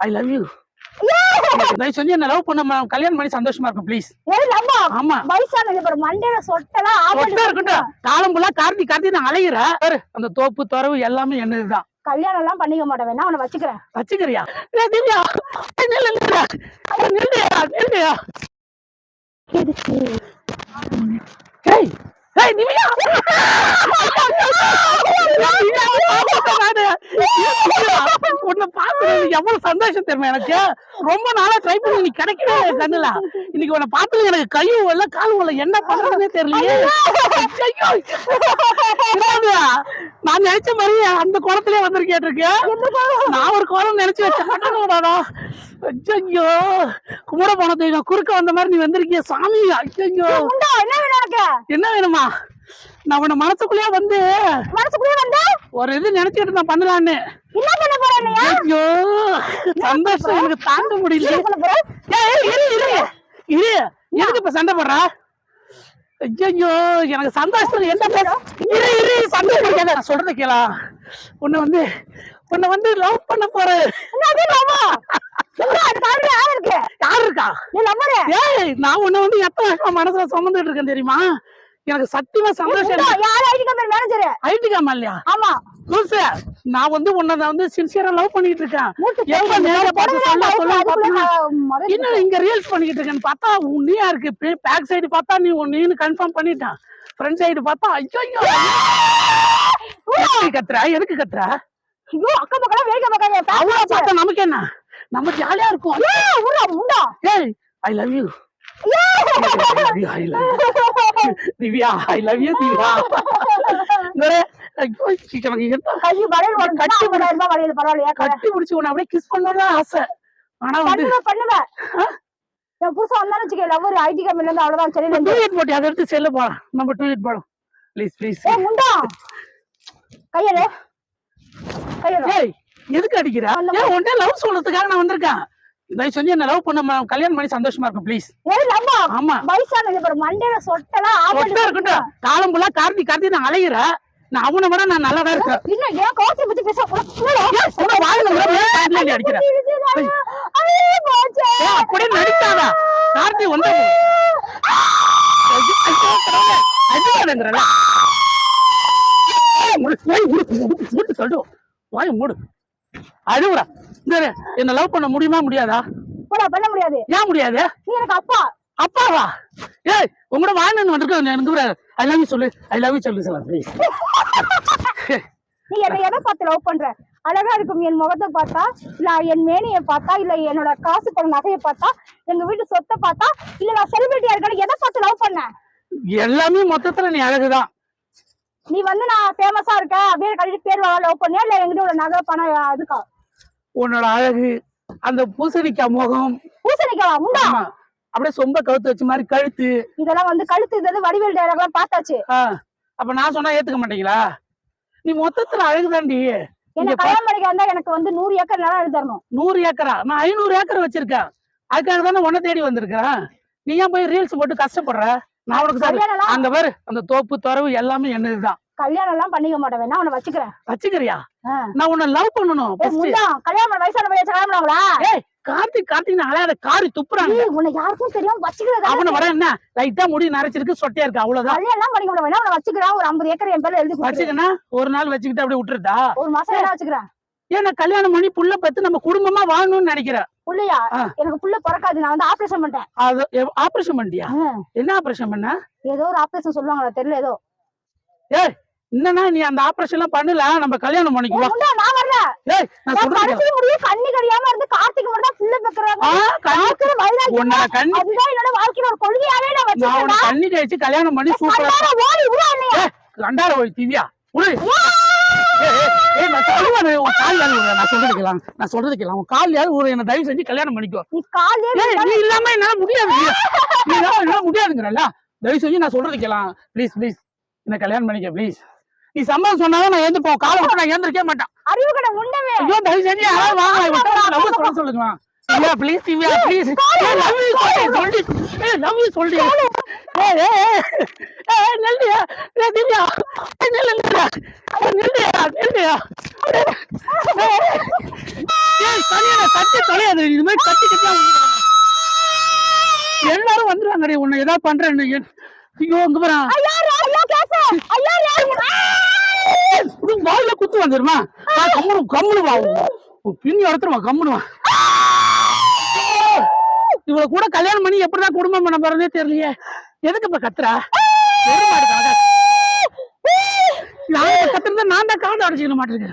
I love you தயவு செஞ்சு என்ன லவ் பண்ண ம- கல்யாணம் பண்ணி சந்தோஷமா இருக்கும் ப்ளீஸ் ஆமா. வயசானது பாரு மண்டையில சொட்டெல்லாம் ஒட்டா ஆபத்து இருக்கட்டும். காலம் ஃபுல்லா கார்த்தி கார்த்தி நான் அலையிறேன். பாரு, அந்த தோப்பு துறவு எல்லாமே என்னதுதான். கல்யாணம் எல்லாம் பண்ணிக்க மாட்டேன் வேணா அவனை வச்சுக்கிறேன். வச்சுக்கிறியா? ஏய், திவ்யா ஏய், நில்லு, நில்லுடா. ஏய், நில்லுயா, நில்லுயா. ஏய், பார்த்து எவ்வளவு சந்தோஷம் தெரியுமா எனக்கு? ரொம்ப நாளா ட்ரை பண்ணி நீ கிடைக்கவே கண்ணுல. இன்னைக்கு உன்னை பார்த்து எனக்கு கையும் இல்ல காலும் இல்ல என்ன பண்றதுன்னே தெரியலையே. நான் நினைச்ச மாதிரி அந்த குளத்திலே வந்து கேட்டிருக்கேன் நான் ஒரு கோலம் நினைச்சு வச்சேன். ஐயோ கும்பிட போன தெய்வம் குறுக்க வந்த மாதிரி நீ வந்திருக்கிய சாமி. ஐயோ உண்டா என்ன உனக்கு? என்ன வேணுமா? நான் உன்னை மனசுக்குள்ளேயே வந்து மனசுக்குள்ளே வந்து? ஒரு இது நினைச்சிட்டு நான் பண்ணலான்னு. என்ன பண்ண போற நீ ஐயோ சந்தோஷம். எனக்கு தாங்க முடியல. ஏய், இரு இரு. இரு. எதுக்கு இப்ப சண்டை போடுற? ஐயோ எனக்கு சந்தோஷத்துல என்ன பேச இரு இரு. சண்டை போடாத நான் சொல்றத கேளா. உன்னை வந்து உன்னை வந்து லவ் பண்ண போறேன். நான் உன்னை வந்து எத்தனை மனசுல சுமந்துட்டு இருக்கேன் தெரியுமா? எனக்கு சத்தியமா சந்தோஷம் யார் ஐடி காமா இல்லையா? ஆமா. லூசு நான் வந்து உன்னை வந்து சின்சியரா லவ் பண்ணிட்டு இருக்கேன். மூட்டு எப்ப நேரா பார்த்து சொல்ல சொல்ல அதுக்குள்ள பார்த்தா நான் முதல்ல இன்னும் இங்க ரீல்ஸ் பண்ணிக்கிட்டு இருக்கேன்னு பார்த்தா உன் நீயா இருக்கு. பேக் சைடு பார்த்தா நீ உன் நீன்னு கன்ஃபார்ம் பண்ணிட்டான். ஃப்ரண்ட் சைடு பார்த்தா ஐயோ ஐயோ கத்துற? எதுக்கு கத்துற? ஐயோ அக்கம் பக்கம் வேக பக்கம் அவ்வளவு பார்த்தா நமக்கு என்ன? நம்ம ஜாலியா இருக்கும். ஊரா முண்டா ஏய் I love you Divya I love you Divya கட்டி பிடிச்சி உன்னை அப்படியே கிஸ் பண்ணதான் ஆசை. ஆனா வந்து பண்ணுவேன் என் புருஷன் வந்தாலும் வச்சுக்க லவ்வர் ஐடி கம்பெனில இருந்து அவ்வளவுதான் சென்னையில இருந்து டூயட் போட்டி அதை எடுத்து செல்ல போலாம். நம்ம டூயட் போலாம். ப்ளீஸ் ப்ளீஸ் ஏ முண்டா கையெடு ஏய் எதுக்கு அடிக்கிற? ஏன் உன்கிட்ட லவ் சொல்றதுக்காக நான் வந்திருக்கேன்? தயவு செஞ்சு என்ன லவ் பண்ண கல்யாணம் பண்ணி சந்தோஷமா இருக்கும் ப்ளீஸ் ஆமா. வயசானது பாரு மண்டையில சொட்டெல்லாம் ஒட்டா ஆபத்து இருக்கட்டும். காலம் ஃபுல்லா கார்த்தி கார்த்தி நான் அலையிறேன். நான் அவனை விட நான் நல்லா தான் இருக்கேன். இன்னும் ஏன் கோவத்தை பத்தி பேச ஏன் சும்மா வாயில விட மேல பாயிண்ட்ல நீ அடிக்கிற? ஐயோ போச்சே. ஏன் அப்படியே நடிக்காத. கார்த்தி வந்து மூடு, வாய் மூடு, அழுவுறா. இரு, என்ன லவ் பண்ண முடியுமா முடியாதா? போடா பண்ண முடியாது. ஏன் முடியாது? நீ எனக்கு அப்பா. அப்பாவா? ஏய் உங்களோட வாழ்ந்து வந்திருக்க எனக்கு ஐ லவ் யூ சொல்லு. ஐ லவ் யூ சொல்லு சார் ப்ளீஸ் நீ என்ன எதை பார்த்து லவ் பண்ற? அழகா இருக்கும் என் முகத்தை பார்த்தா இல்ல என் மேனியை பார்த்தா இல்ல என்னோட காசு பணம் நகையை பார்த்தா எங்க வீட்டு சொத்தை பார்த்தா இல்ல நான் செலிபிரிட்டியா இருக்கேன் எதை பார்த்து லவ் பண்ண? எல்லாமே மொத்தத்துல நீ அழகுதான். நீ வந்து நான் ஃபேமஸா இருக்கேன் அப்படியே கழிச்சு பேர் லவ் பண்ணியா? இல்ல எங்கிட்ட உள்ள நகை பணம் அதுக்கா? உன்னோட அழகு அந்த பூசணிக்காய் முகம். பூசணிக்கவா முண்டா ஆமா. அப்படியே சொம்ப கவுத்து வச்ச மாதிரி கழுத்து. இதெல்லாம் வந்து கழுத்து இது வந்து வடிவேல் டைலாக் எல்லாம் பார்த்தாச்சு. ஆ, அப்ப நான் சொன்னா ஏத்துக்க மாட்டீங்களா? நீ மொத்தத்துல அழகுதாண்டி என்ன இங்க கல்யாணம் பண்ணிக்க வந்தா எனக்கு வந்து நூறு ஏக்கர் நிலம் எழுதி தரணும் நூறு ஏக்கரா? நான் ஐநூறு ஏக்கர் வச்சிருக்கேன். அதுக்காக தானே உன்னை தேடி வந்திருக்கிறேன். நீ ஏன் போய் ரீல்ஸ் போட்டு கஷ்டப்படுற? நான் உனக்கு சொல்றேன் கல்யாணம் எல்லாம் அங்க பாரு அந்த தோப்பு துறவு எல்லாமே என்னதுதான். கல்யாணம் எல்லாம் பண்ணிக்க மாட்டேன். வேணா அவனை வச்சுக்கிறேன். வச்சுக்கிறியா. நான் உன்னை லவ் பண்ணணும் கல்யாணம் பண்ண வயசான பையன் ஏய் கார்த்திக் கார்த்திக் அலையாத காரி துப்புறாங்க. உன்னை யாருக்கும் தெரியாம வச்சுக்கிறதா அவனை வர என்ன? லைட்டா முடி நரைச்சிருக்கு சொட்டையா இருக்கு அவ்வளவுதான். கல்யாணம் பண்ணிக்க மாட்டேன். வேணா அவனை வச்சுக்கிறேன். ஒரு ஐம்பது ஏக்கர் என் பேர்ல எழுதி கொடுத்துரு. வச்சுக்கன்னா ஒரு நாள் வச்சுக்கிட்டு அப்படியே விட்டுருதா ஒரு மாசம் வேணா வச்சுக்கிறேன். ஏன் நான் கல்யாணம் பண்ணி புள்ள பத்து நம்ம குடும்பமா வாழணும்னு நினைக்கிறேன். புள்ளையா. எனக்கு புள்ள பிறக்காது. நான் வந்து ஆபரேஷன் பண்ணிட்டேன். அது ஆபரேஷன் பண்ணிட்டியா? ம். என்ன ஆபரேஷன் பண்ண? ஏதோ ஒரு ஆபரேஷன் சொல்லுவாங்களா தெரியல ஏதோ. ஏய் என்னன்னா நீ அந்த ஆபரேஷன் எல்லாம் பண்ணல? நம்ம கல்யாணம் பண்ணிக்குவோம் நான் வரல. ஏய் நான் நான் சொல்றேன் முடியும் கண்ணி கடியாம இருந்து கார்த்திக் மட்டும் தான் புள்ள பெக்குறாங்க. பார்க்கிற வைராக்கியம் உன்னை கண்ணி அதுதான் என்னோட வாழ்க்கையில ஒரு கொள்கையாவே நான் நான் வச்சிருக்கேன் உன்னை கண்ணி கழிச்சு கல்யாணம் பண்ணி சூப்பரா ஓடி விடு அண்ணையா கண்டார போய் திவ்யா உடு. ஏய், நான் சொல்லுவேன் உன் கால் யாரு நான் சொல்றது கேளாம் நான் சொல்றது கேளாம் உன் கால் யாரு ஒரு என்ன தயவு செஞ்சு கல்யாணம் பண்ணிக்கோ. நீ காலே நீ இல்லாம என்னால முடியாது நீ. என்னால முடியாதுங்கிறல்ல. தயவு செஞ்சு நான் சொல்றது கேளாம் ப்ளீஸ் ப்ளீஸ் என்ன கல்யாணம் பண்ணிக்க ப்ளீஸ் நீ சம்மதம் சொன்னாதான் நான் ஏந்து போவோம் காலை விட்டு நான் ஏந்திருக்கவே மாட்டேன். அறிவு கடை முன்னவே ஐயோ தயவு செஞ்சு யாராவது வாங்க. லவ் சொல்ல சொல்லுங்க Divya please Divya please love you சொல்லி சொல்லி லவ் யூ சொல்லி ஏய், ஏய், ஏய், நில்லுயா. நில்லுயா. நில்லு, நில்லு. ஏய், நில்லுயா, நில்லுயா. ஏய், ஏய், தனியா கட்டி தொலையாது. இது மாதிரி கட்டி விழுந்துருவாங்க. எல்லாரும் வந்துருவாங்கடி. உன்னை ஏதாவது பண்றேன்னு. ஐயோ இங்க பாரு ஐயா ஐயா கேச ஐயா இது குத்து வந்துருமா கம்முனு கம்முனு வா. உன் பின்னி வளர்த்துருவா கம்முனு வா. இவளை கூட கல்யாணம் பண்ணி எப்படிதான் குடும்பம் பண்ண போறதே தெரியலையே. எதுக்கு இப்ப கத்துறா? எருமாடு கணக்கா நான் கத்துறத நான் தான் காது அடைச்சிக்க மாட்டேங்க